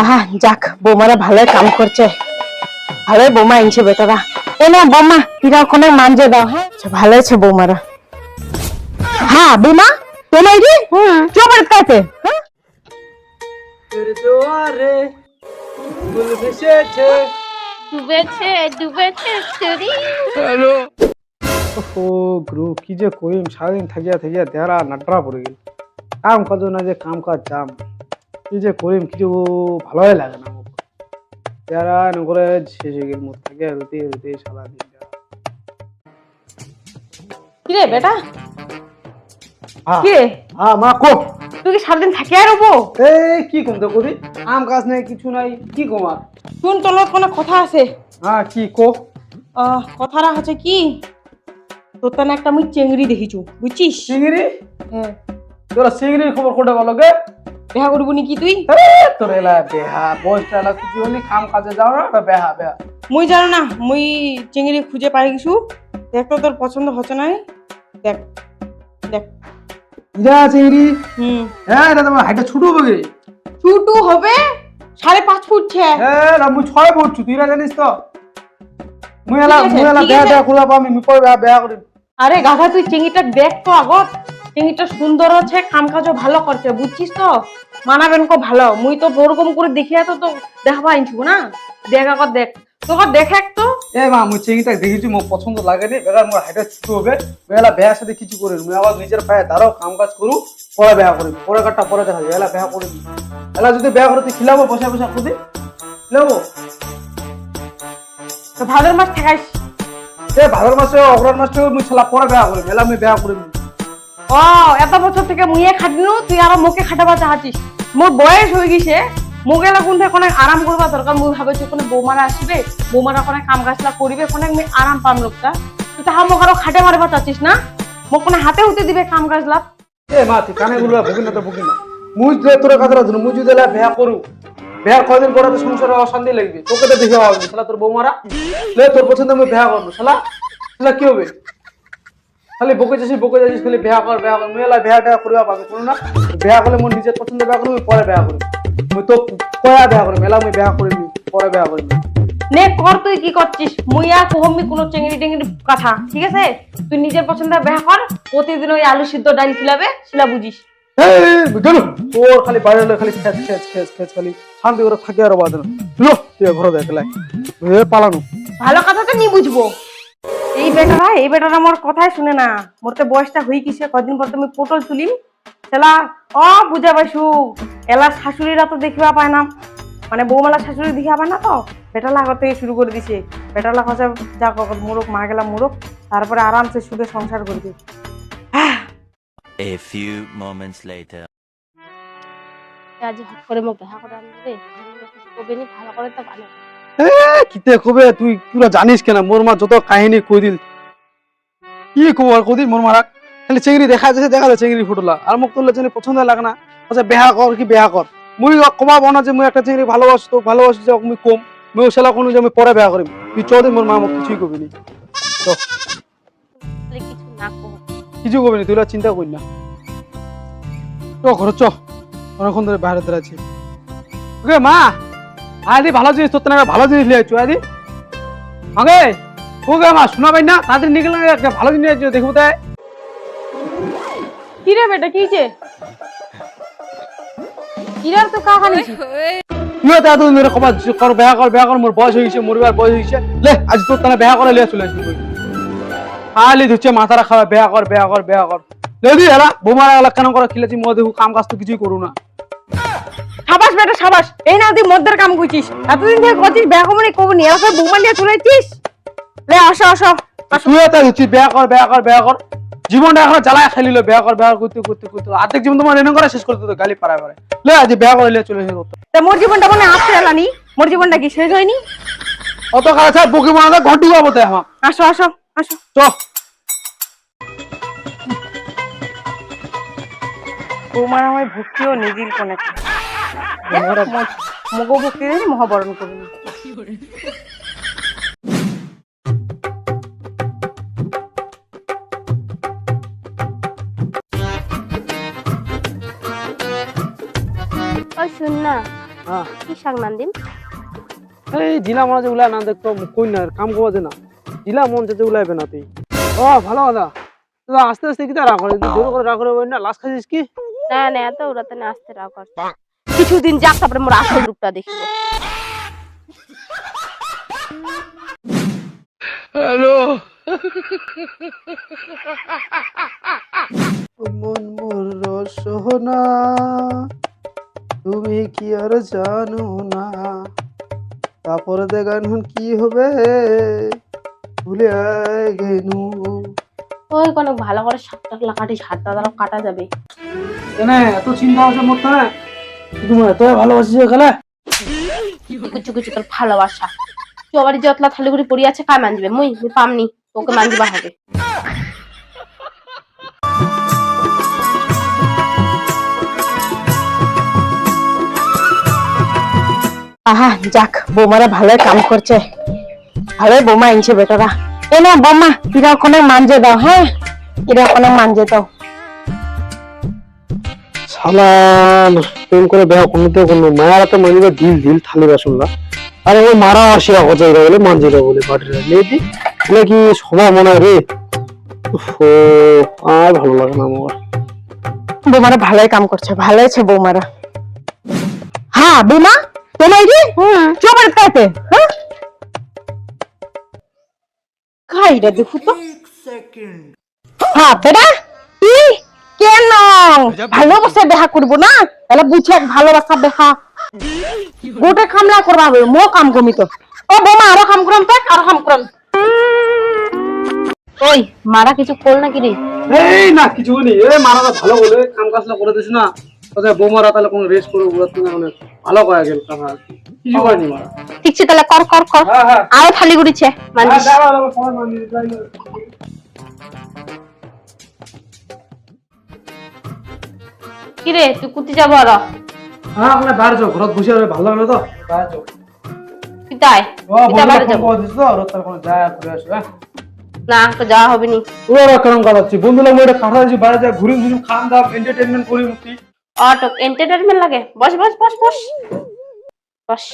আহা যাক বৌমারা ভালোই কাম করছে। ভালোই বৌমা আনছে বেটারা। এ না বৌমা পিঠা ওখানে মানজে দাও হ্যাঁ? আচ্ছা, ভালো আছে বৌমারা। হ্যাঁ বৌমা তোমার রে কাছে হ্যাঁ? তোর ভেসেছে। ডুবেছে ডুবেছে চুরি ও গ্রু কি যে করিম সারাদিন থাকিয়া থাকিয়া দেহরা নাটরা পড়ে গেল। কাম কাজ না যে কাম কাজ জাম কি যে করিম কিছু ভালোই লাগে না দেহরা নগরে শেষ হয়ে গেল মোট থাকিয়া রুতে রুতে সারাদিন কি রে বেটা? হ্যাঁ। কি রে হ্যাঁ মা কো তুই কি সারাদিন থাকি আর রবো? এই কি কম তো করি আম কাজ নাই কিছু নাই কি কম আর? শুন তোর কোনো কথা আছে। হ্যাঁ কি কো? আহ, কথাটা হচ্ছে কি? তোর তো একটা মুই চেংড়ি দেখিছু বুঝছিস? চিংড়ি? হ্যাঁ। তোরা চিংড়ির খবর কোটা বলো গে? দেখা করব নাকি তুই? তোর এলা বেহা বয়সটা এলা কিছু হলি কাম কাজে যাও না বেহা বেহা। মুই জানো না মুই চিংড়ি খুঁজে পাই কিছু। দেখ তো তোর পছন্দ হচ্ছে না দেখ দেখ। ইরা চিংড়ি। হুম। হ্যাঁ এটা তোমার হাইটা ছোট হবে ছুটু হবে? সাড়ে পাঁচ ফুট ছে। হ্যাঁ না মুই ছয় পড়ছু তুই না জানিস তো? মুই এলা মুই এলা বেহা। বেহা করবা পামি মুই পরে বেহা বেহা করি। আরে গাধা তুই চিংড়িটা দেখ তো আগত। চিংড়িটা সুন্দর আছে কাম কাজও ভালো করছে বুঝছিস তো? মানাবেন কো ভালো। মুই তো ওরকম করে দেখিয়া তো তো দেখাবা আনছু না? দেখ আগত দেখ। তোকে দেখ তো। এ মা মুই চিংড়িটা দেখেছি মোর পছন্দ লাগে নি। বেকার মোর হাইটা ছোট হবে। এলা বেহার সাথে কিছু করি মুই আবার নিজের পায়ে দাঁড়াও কাম কাজ করু পরে বেয়া করি পরে কাটটা পরে দেখা যাবে। এলা বেহা করে এলা যদি বেয়া করে তুই খিলাবো বসে বসে খুদি। খিলাবো? তো ভাদর মাস থাকাইস এ ভাদর মাসে অগ্রহণ মাসে মুই ছেলা পরে বেয়া করি এলা মুই বেহা করি ও এত বছর থেকে মুইয়ে খাটিনু, তুই আর মোকে খাটাবা চাহাছিস মোর বয়স হয়ে গেছে, মোকে লাগুন থেকে অনেক আরাম করবা দরকার মুই ভাবেছি কোনো বৌমারা আসবে, বৌমারা কোনো কাম কাজলা করিবে অনেক মুই আরাম পাম লোকটা। তুই তাহা মোক আরও খাটে মারবা চাচ্ছিস না? মোক কোনো হাতে হতে দিবে কাম কাজলা এ, মা, তুই কানে গুলো ভুগি না তো, ভুগি না। মুই যে তোর কথা রাখুন মুই যদি বেহা করু বেহার কয়দিন পরে তো সংসারে অশান্তি লাগবে। তোকে তো দেখে হবে শালা তোর বৌমারা। তোর পছন্দ আমি বেহা করব শালা। শালা, কি হবে? খালি বকে যাচ্ছিস বকে যাচ্ছিস খালি বেহা কর বেহা কর। মুই এলা বেহা টেহা করিবা পাবে শুনো না? বেহা করলে মোর নিজের পছন্দ বেহা করবি পরে বেহা করি মুই তো কয়া বেহা করি মেলা মুই বেহা করিনি পরে বেহা করিনি নে কর তুই কি করছিস? মুই আর কহমি কোনো চেঙ্গড়ি টেঙ্গড়ি কথা ঠিক আছে? তুই নিজের পছন্দ বেহা কর প্রতিদিন ওই আলু সিদ্ধ ডাল খিলাবে সেটা বুঝিস। তোর খালি বাইরে খালি খেচ খেচ খেচ খেচ খালি। শান্তি করে থাকি আর বাদ চলো তুই ঘরে দেখলাই পালানো। ভালো কথা তো নি বুঝব। এই বেটারা এই বেটারা মোর কথাই শুনে না। মোর তো বয়সটা হই কিসে কদিন পর তুমি পটল তুলিম। সেলা ও বুঝা পাইছু। এলা শাশুড়িরা তো দেখিবা পায় না। মানে বৌমালা শাশুড়ি দেখিবা পায় না তো। বেটালা আগর থেকে শুরু করে দিছে। বেটালা কাছে যা মুরুক মা গেলা মুরুক তারপরে আরামসে সুখে সংসার করবে। A few moments later. আজ হট করে মোক দেখা করে আনবে কবে নি ভালো করে তো ভালো কিতে কবে? তুই পুরা জানিস কেন? মোর মা যত কাহিনী কই দিল। কি কব আর কদিন মোর মারা খালি চেংড়ি দেখা যাচ্ছে দেখা যায় চেংড়ি ফুটলা আর মোক তোর চেংড়ি পছন্দ লাগে না। আচ্ছা বেহা কর কি বেহা কর। মুই কমা বনা যে মুই একটা চেংড়ি ভালোবাসি তো ভালোবাসি যে মুই কম। মুই সেলা কোনো যে আমি পরে বেহা করিম। তুই চদিন মোর মা মোক কিছুই কবি নি। কিছু না কবি। নি তুই চিন্তা করি না। চ ঘর চ। অনেকক্ষণ ধরে বাইরে ধরে আছি ওকে মা! আদি ভালো জিনিস তোর না ভালো জিনিস লিয়ে চুয়া দি আগে ওকে মা শোনা পাই না তাদের নিকলে একটা ভালো জিনিস আছে, দেখব তাই। কি রে বেটা কি যে কিরার তো কাহানি তুইও তা তুই মেরে কবা কর বেহা কর বেহা কর মোর বয়স হয়েছে মরবার বয়স হয়েছে লে আজ তোর তাহলে বেহা করে লিয়ে চলে আসবি তুই খালি ধুচ্ছে মাথাটা খাওয়া বেহা কর বেহা কর বেহা কর। লেদি এলা বোমারা এলা কেন করে খিলেছি মো দেখু কাম কাজ তো কিছুই করু না। বেটা সাবাস এই না তুই মদ্দের কাম করছিস। এতদিন থেকে করছিস ব্যাগ মানে কব নিয়ে আসে বৌমা নিয়ে চলেছিস লে আসো আসো কর কর কর। জীবনটা এখন জ্বালায় খাইলিল বেহা কর করতে করতে করতে অর্ধেক জীবন তোমার এনে করে শেষ করতে তো গালি পাড়ায় পাড়ায়। লে আজ করে চলে এসে করতে তা। মোর জীবনটা মানে আসতে এলানি মোর জীবনটা কি শেষ হয়নি? অত কাজ আছে বকি মনে ঘন্টি পাবো তাই আমার আসো আসো আসো। চ। বৌমার আমায় ভক্তিও নিদিল কোনে মগ মহাবরণ করুন। ওই শুন না। হ্যাঁ। কি শাক জিলা মনে যে উলাই না দেখতো কই না কাম করবে না। জিলা মন যেতে উলাইবে না তুই। ও ভালো তো আস্তে আস্তে কি রাগ করে? তুই জোর করে রাগ করে না লাশ খাইছিস কি? না না এত ওরাতে না আসতে কর। কিছুদিন যাক তারপরে মোর আসল রূপটা দেখিব। হ্যালো। মন মোর সোহনা তুমি কি আর জানো না? তারপরে দেখান কি হবে ভুলে গেনু। ওই কোনো ভালো করে শাক টাকলা কাটিস হাতটা দ্বারা কাটা যাবে। এনে এত চিন্তা আছে মোর তো তুমি এত ভালোবাসিস গেলে কিছু কিছু তোর ভালোবাসা। চবারি যতলা থালিগুড়ি পড়ি আছে কায় মানজিবে? মুই মুই পামনি ওকে মানজিবা হবে। আহা যাক বৌমারা ভালোই কাম করছে। ভালোই বৌমা আনছে বেটারা। এ না বৌমা কিরা ওখানে মানজে দাও হ্যাঁ? কিরা ওখানে মানজে দাও। সালাম প্রেম করে দেওয়া কোনোতে কোনো মায়ারা তো মানিবে দিল দিল থালি বাসনলা আরে ও মারা আসিয়া হজাইরা বলে মানজিরা বলে বাটিরা লেদি এগুলো কি সবাই মনে হয় রে? ও আর ভালো লাগে না আমার। বৌমারা ভালোই কাম করছে ভালো আছে বৌমারা। হ্যাঁ বৌমা? তোমার কি কাতে হ্যাঁ? খাইরা দেখো তো। হ্যাঁ বেটা? কেন? ভালোবাসা দেখা করব না? তাহলে বুঝে ভালোবাসা দেখা গোটে কামলা করবা হবে মো কাম কমি তো। ও বৌমা আরও কাম করম তো আরও কাম করম। ওই মারা কিছু কল নাকি রে? এই না কিছু নেই এ মারাটা ভালো বলে কাম কাজটা করে দিস না। কোথায় বৌমারা তাহলে কোনো রেস্ট করব ওরা তুমি অনেক ভালো কয়ে গেল কথা কিছু করেনি মারা। ঠিক আছে তাহলে কর কর কর। হ্যাঁ হ্যাঁ। আরও থালি গুড়িছে মানজিস হ্যাঁ, দাঁড়াও, দাঁড়াও, সবাই মানিয়ে দিতে হয়। কি রে তুই কুতি যাব আর হ্যাঁ ওখানে বাইরে যাও ঘরত বসে রয়ে ভালো লাগে না তো বাইরে যাও তুই তাই ও এটা বন্ধুরা বাইরে ফোন যাবো করে দিস তো আর তার কোনো যায় ঘুরে আসো হ্যাঁ না তো যাওয়া হবে নি ওরা কেরম কাটাচ্ছি বন্ধুরা মই এটা কাটা দিচ্ছি বাইরে যায় ঘুরি ঘুরি খান দাম এন্টারটেনমেন্ট করি মুক্তি অটো এন্টারটেনমেন্ট লাগে বস বস বস বস বস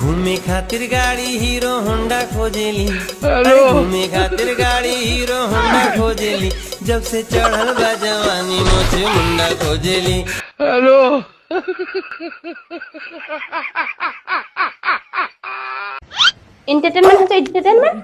घूमे खातिर गाड़ी हीरो होंडा खोजेली अरे घूमे खातिर गाड़ी हीरो होंडा खोजेली जब से चढ़ल बा जवानी मोछे मुंडा खोजेली এন্টারটেনমেন্ট হচ্ছে এন্টারটেনমেন্ট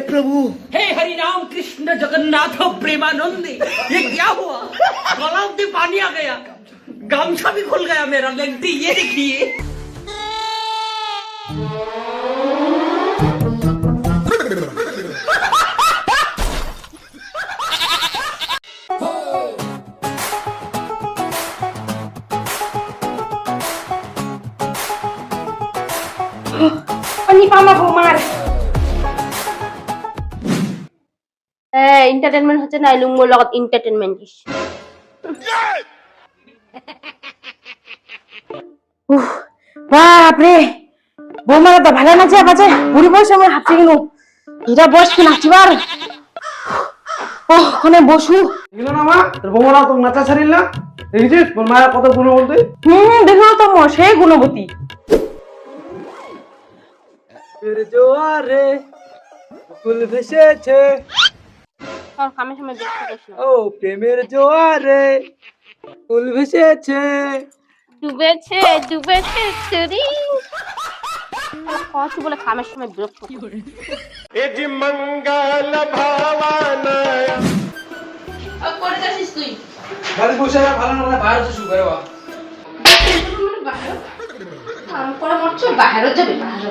प्रभु। हे हरि राम कृष्ण जगन्नाथ प्रेमानंदी ये क्या हुआ? गला पानी आ गया। गामछा भी खुल गया मेरा लेंटी ये देखिए। Pani Pana এন্টারটেনমেন্ট হচ্ছে না লুঙ্গোর লগত বাপরে বৌমারা তো ভালো নাচে বাজে বুড়ি বয়সে আমার হাঁপছে কেন এরা বয়স কি নাচিবার ও ওখানে বসু। এগুলো না মা তোর বৌমারা তো নাচা ছাড়িল না। দেখেছিস? তোর মায়ের কত গুণ বলতে হুম দেখো তো মো সেই গুণবতী। ফির জোয়ারে ফুল ভেসেছে। ও প্রেমের জোয়ারে ফুল ভেসেছে। ডুবেছে ডুবেছে চুরি। কত বলে কামের সময় বিরক্ত করে। আর করে যাচ্ছিস তুই? বাড়ি বসে ভালো না বাইরে শুরু করে বা কাম করে মরছো বাইরে যাবে বাইরে।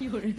有人。